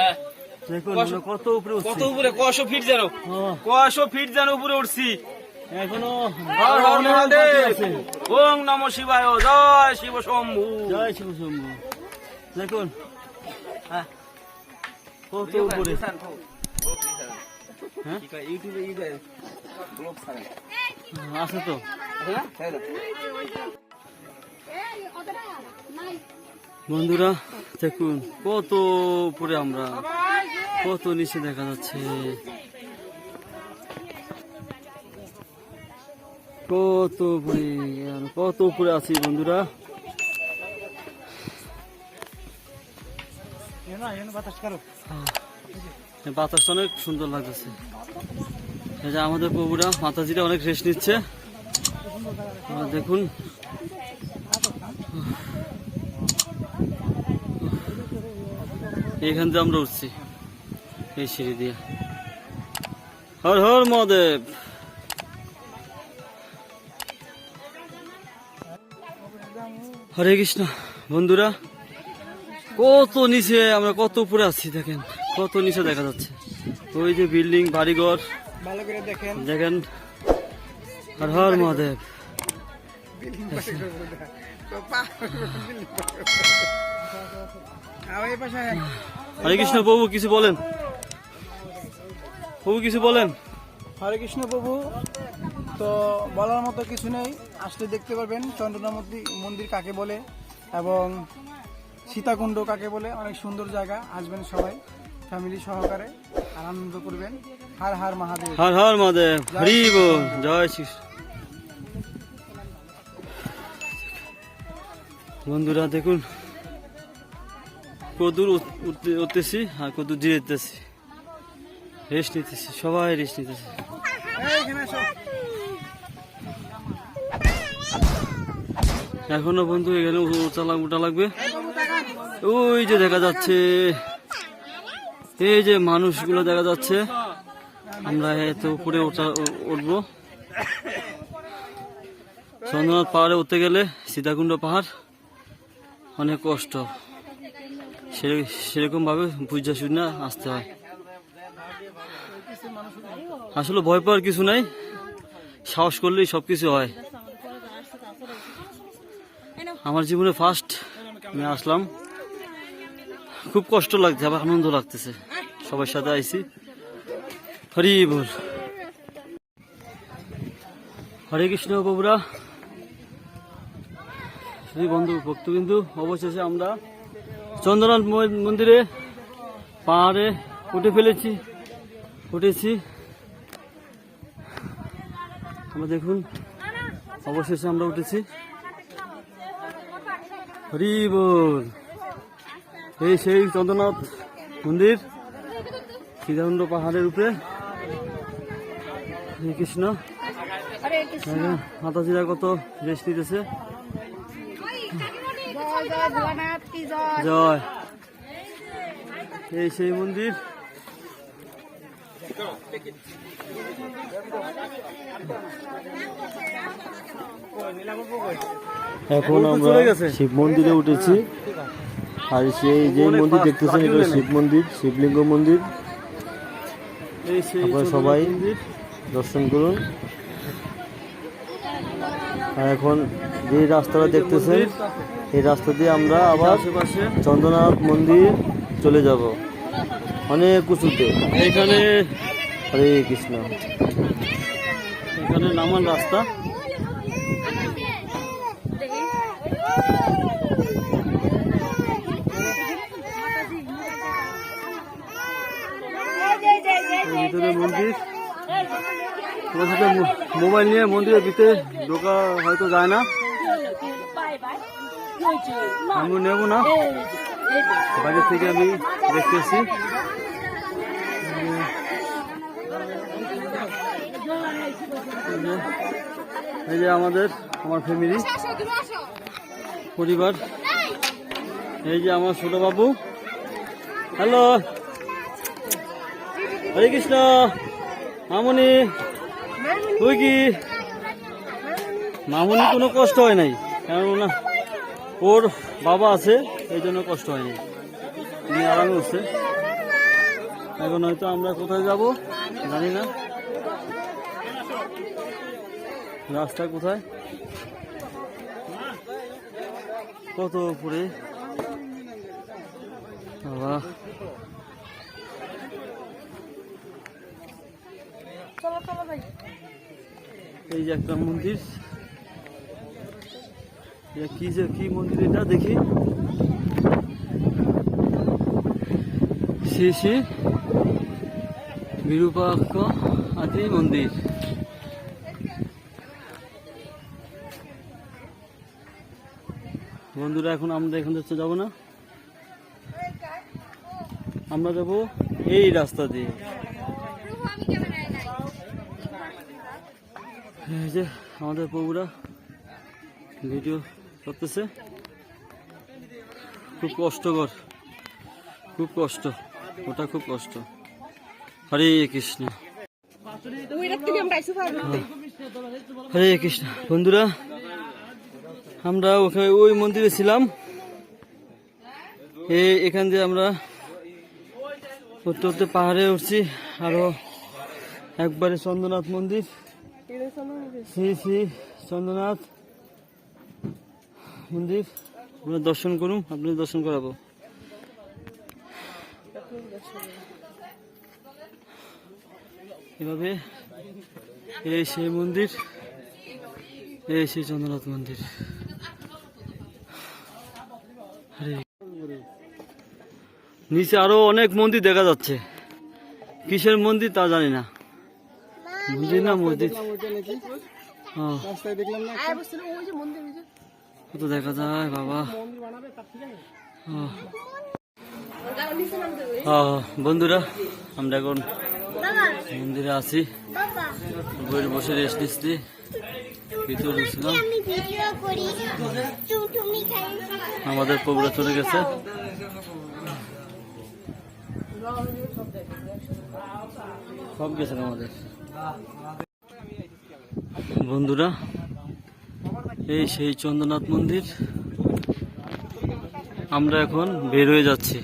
হ্যাঁ। আমরা কত উপরে কত উপরে কশো ফিট যেন। কশো ফিট যেন উপরে উঠছি। এখনও। ওং নম শিবায় জয় শিব শম্ভু। জয় শিব শম্ভু। দেখুন হ্যাঁ। কত উপরে। হ্যাঁ? আছে তো। বন্ধুরা, দেখুন, কত উপরে আমরা, কত নিচে দেখা যাচ্ছে। কত উপরে কত উপরে আছি বন্ধুরা। এই বাতাসটা অনেক সুন্দর লাগতেছে। আমাদের প্রভুরা, মাতাজিরা অনেক রেস্ট নিচ্ছে। দেখুন এখান থেকে আমরা উঠছি। এই সিঁড়ি দিয়ে। হর হর মহাদেব। হরে কৃষ্ণ। বন্ধুরা কত নিচে আমরা কত উপরে আছি দেখেন কত নিচে দেখা যাচ্ছে। ওই যে বিল্ডিং বাড়িঘর ভালো করে দেখেন। দেখেন। হর হর মহাদেব। হরে কৃষ্ণ প্রভু কিছু বলেন। প্রভু কিছু বলেন। হরে কৃষ্ণ প্রভু তো বলার মতো কিছু নেই। আসলে দেখতে পারবেন চন্দ্রনা মন্দির মন্দির কাকে বলে এবং সীতাকুণ্ড কাকে বলে অনেক সুন্দর জায়গা। আসবেন সবাই ফ্যামিলি সহকারে আনন্দ করবেন। হার হার মহাদেব। হর হর মহাদেব। হরি বল জয় শ্রী বন্ধুরা, দেখুন, কদূর উঠ- উঠতে- উঠতেছি আর কদূর জিরেতেছি রেস্ট নিতেছি, সবাই রেস্ট নিতেছি। এখনও বন্ধু এখানে লাগ- উঠা লাগবে। ওই যে দেখা যাচ্ছে, এই যে মানুষগুলো দেখা যাচ্ছে, আমরা এত উপরে ওঠা উঠবো। চন্দ্রনাথ পাহাড়ে উঠতে গেলে সীতাকুণ্ড পাহাড়। অনেক কষ্ট। সে- সেরকম ভাবে বুঝা শুনে আসতে হয়। আসলে ভয় পাওয়ার কিছু নাই। সাহস করলেই সব কিছু হয়। আমার জীবনে ফার্স্ট আমি আসলাম। খুব কষ্ট লাগছে, আবার আনন্দ লাগতেছে। সবার সাথে আইছি। হরি বল। হরে কৃষ্ণ বাবুরা শ্রী বন্ধু ভক্তবিন্দু অবশেষে আমরা চন্দ্রনাথ মন্দিরে পাহাড়ে উঠে ফেলেছি উঠেছি। আমরা দেখুন অবশেষে আমরা উঠেছি। হরি বল। এই সেই চন্দ্রনাথ মন্দির সীতাকুণ্ড পাহাড়ের উপরে। হরে কৃষ্ণ। মাতাজিরা কত রেস্ট নিতেছে। জয় এই সেই মন্দির। এখন আমরা শিব মন্দিরে উঠেছি। আর সেই যে মন্দির দেখতেছেন এটা শিব মন্দির শিবলিঙ্গ মন্দির। আপনারা সবাই দর্শন করুন। আর এখন যে রাস্তাটা দেখতেছেন এই রাস্তা দিয়ে আমরা আবার আশেপাশে। চন্দ্রনাথ মন্দির চলে যাব। অনেক উঁচুতে। এইখানে হরে কৃষ্ণ। এখানে নামান রাস্তা। ভিতরে মন্দির। তোমার সাথে মোবাইল নিয়ে মন্দিরের ভিতরে ঢোকা হয়তো যায় না। আমি নেব না? বাইরে থেকে আমি দেখতেছি। এই যে- এই যে আমাদের আমার ফ্যামিলি পরিবার। এই যে আমার ছোট বাবু। হ্যালো। হরে কৃষ্ণ। মামনি। তুই কি? মামনি কোনো কষ্ট হয় নাই? কেননা ওর বাবা আছে, এই জন্য কষ্ট হয়নি। তিনি আরামে উঠছে। এখন হয়তো আমরা কোথায় যাব, জানি না। রাস্তা কোথায়? কত উপরে? বাবা। এই যে একটা মন্দির। কি যে, কি মন্দির এটা? দেখি। শ্রী শ্রী বিরূপাক্ষ আদি মন্দির। বন্ধুরা, এখন আমরা এখান থেকে যাব না? আমরা যাব এই রাস্তা দিয়ে। এই যে আমাদের প্রভুরা, ভিডিও করতেছে? খুব কষ্টকর। খুব কষ্ট। ওটা খুব কষ্ট। হরে কৃষ্ণ। হরে কৃষ্ণ। বন্ধুরা আমরা ওখানে ওই মন্দিরে ছিলাম। এখান দিয়ে আমরা উঠতে উঠতে পাহাড়ে উঠছি। আরও একবারে চন্দ্রনাথ মন্দির। শ্রী শ্রী চন্দ্রনাথ। মন্দির। আপনারা দর্শন করুন আপনাদের দর্শন করাবো। এভাবে এই সেই মন্দির এই সেই চন্দ্রনাথ মন্দির। নিচে আরও অনেক মন্দির দেখা যাচ্ছে। কিসের মন্দির তা জানি না। মন্দির না মসজিদ? রাস্তায় দেখলাম না। কত দেখা যায়, বাবা। বন্ধুরা, আমরা এখন মন্দিরে আছি। বইয়ের বসে রেস্ট নিচ্ছি। ভিতরে আমাদের প্রোগ্রাম চলে গেছে। সব গেছে আমাদের? বন্ধুরা এই সেই চন্দ্রনাথ মন্দির। আমরা এখন বের হয়ে যাচ্ছি।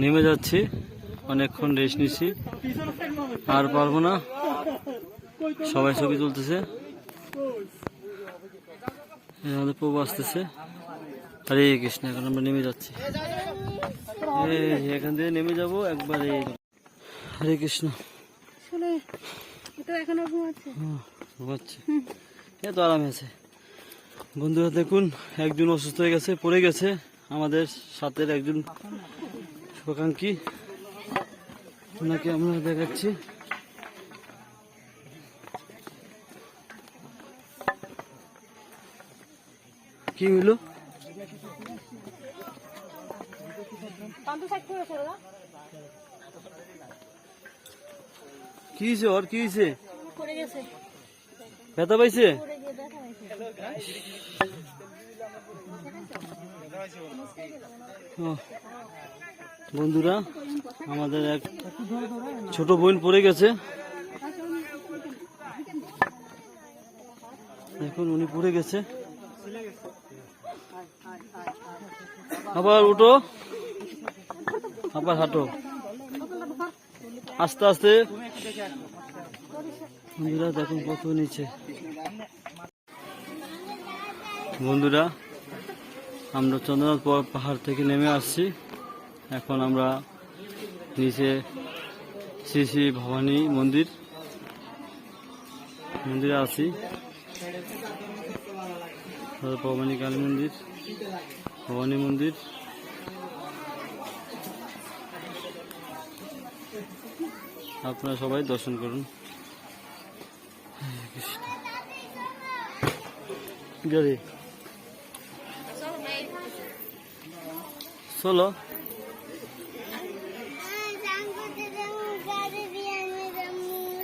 নেমে যাচ্ছি। অনেকক্ষণ রেস্ট নিচ্ছি আর পারব না। সবাই ছবি তুলতেছে। আমাদের প্রভু আসতেছে। হরে কৃষ্ণ এখন আমরা নেমে যাচ্ছি। এই এখান থেকে নেমে যাব একবারে। হরে কৃষ্ণ। ঘুমাচ্ছে। হ্যাঁ, ঘুমাচ্ছে। এ তো আরামে আছে। বন্ধুরা, দেখুন, একজন অসুস্থ হয়ে গেছে, পড়ে গেছে। আমাদের সাথে একজন শুভাকাঙ্ক্ষী ওনাকে আমরা দেখাচ্ছি। কি হইল? কি হয়েছে ওর কি হয়েছে ব্যথা পাইছে পড়ে গিয়ে দেখা হয়েছে ও, বন্ধুরা, আমাদের এক ছোট বোন পড়ে গেছে। এখন উনি পড়ে গেছে। আবার উঠো। আবার হাঁটো। আস্তে আস্তে। বন্ধুরা, দেখুন কত নিচে বন্ধুরা, আমরা চন্দ্রনাথ পাহাড় থেকে নেমে আসছি। এখন আমরা নিচে শ্রী শ্রী ভবানী মন্দির, মন্দিরে আছি। ভবানী কালী মন্দির, ভবানী মন্দির। আপনারা সবাই দর্শন করুন। চলো।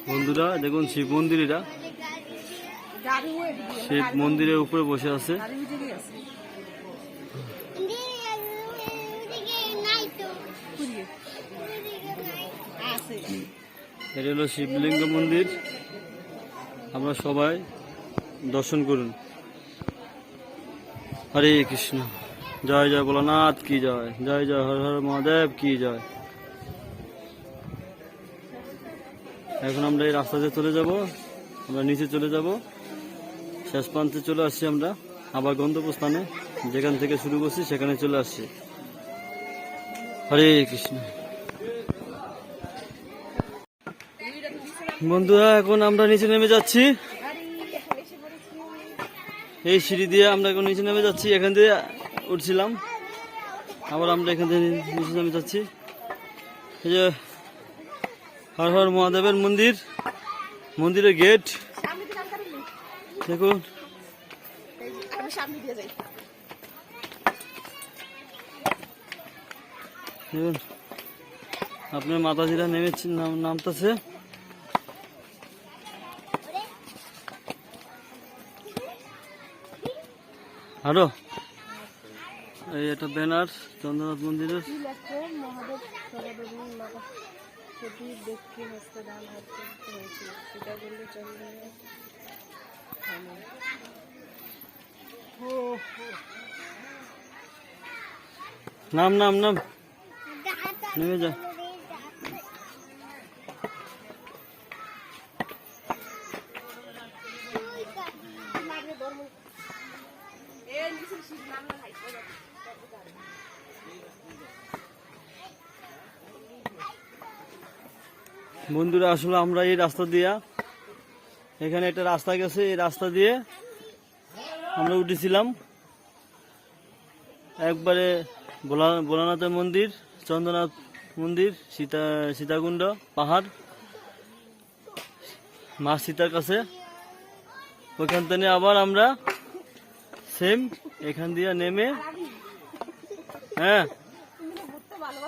বন্ধুরা, দেখুন শিব মন্দির এটা শিব মন্দিরের উপরে বসে আছে। এটা হলো শিবলিঙ্গ মন্দির। আমরা সবাই দর্শন করুন। হরে কৃষ্ণ। জয় জয় ভোলানাথ, কি জয়? জয় জয় হর হর মহাদেব, কি জয়? এখন আমরা এই রাস্তা দিয়ে চলে যাব। আমরা নিচে চলে যাব। শেষ প্রান্তে চলে আসছি আমরা। আবার গন্তব্যস্থানে। যেখান থেকে শুরু করছি, সেখানে চলে আসছি। হরে কৃষ্ণ। বন্ধুরা, এখন আমরা নিচে নেমে যাচ্ছি। এই সিঁড়ি দিয়ে আমরা এখন নিচে নেমে যাচ্ছি। এখান দিয়ে উঠছিলাম। আবার আমরা এখান থেকে নিচে নেমে যাচ্ছি। এই যে হর হর মহাদেবের মন্দির, মন্দিরের গেট। দেখুন। দেখুন। আপনার মাতাজিরা নেমেছে, নাম নামতেছে। আরও। এই এটা ব্যানার চন্দ্রনাথ মন্দিরের। নাম নাম নাম। নেমে যা। বন্ধুরা, আসলে আমরা এই রাস্তা দিয়া, এখানে একটা রাস্তা গেছে, এই রাস্তা দিয়ে আমরা উঠেছিলাম একবারে ভোলা- ভোলানাথের মন্দির, চন্দ্রনাথ মন্দির, সীতা, সীতাকুণ্ড পাহাড়, মা সীতার কাছে। ওইখান থেকে আবার আমরা সেম এখান দিয়ে নেমে হ্যাঁ।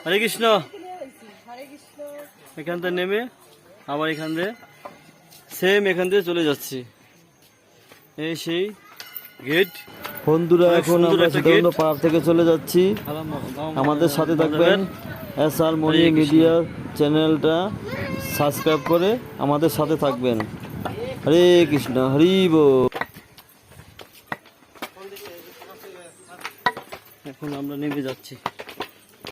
হরে কৃষ্ণ। এখান থেকে নেমে আবার এখান দিয়ে সেম এখান দিয়ে চলে যাচ্ছি। এই সেই গেট বন্ধুরা এখন আমরা সীতাকুণ্ড পাহাড় থেকে চলে যাচ্ছি। আমাদের সাথে থাকবেন এস আর মনি। মিডিয়া চ্যানেলটা। সাবস্ক্রাইব করে আমাদের সাথে থাকবেন। হরে কৃষ্ণ হরি বল।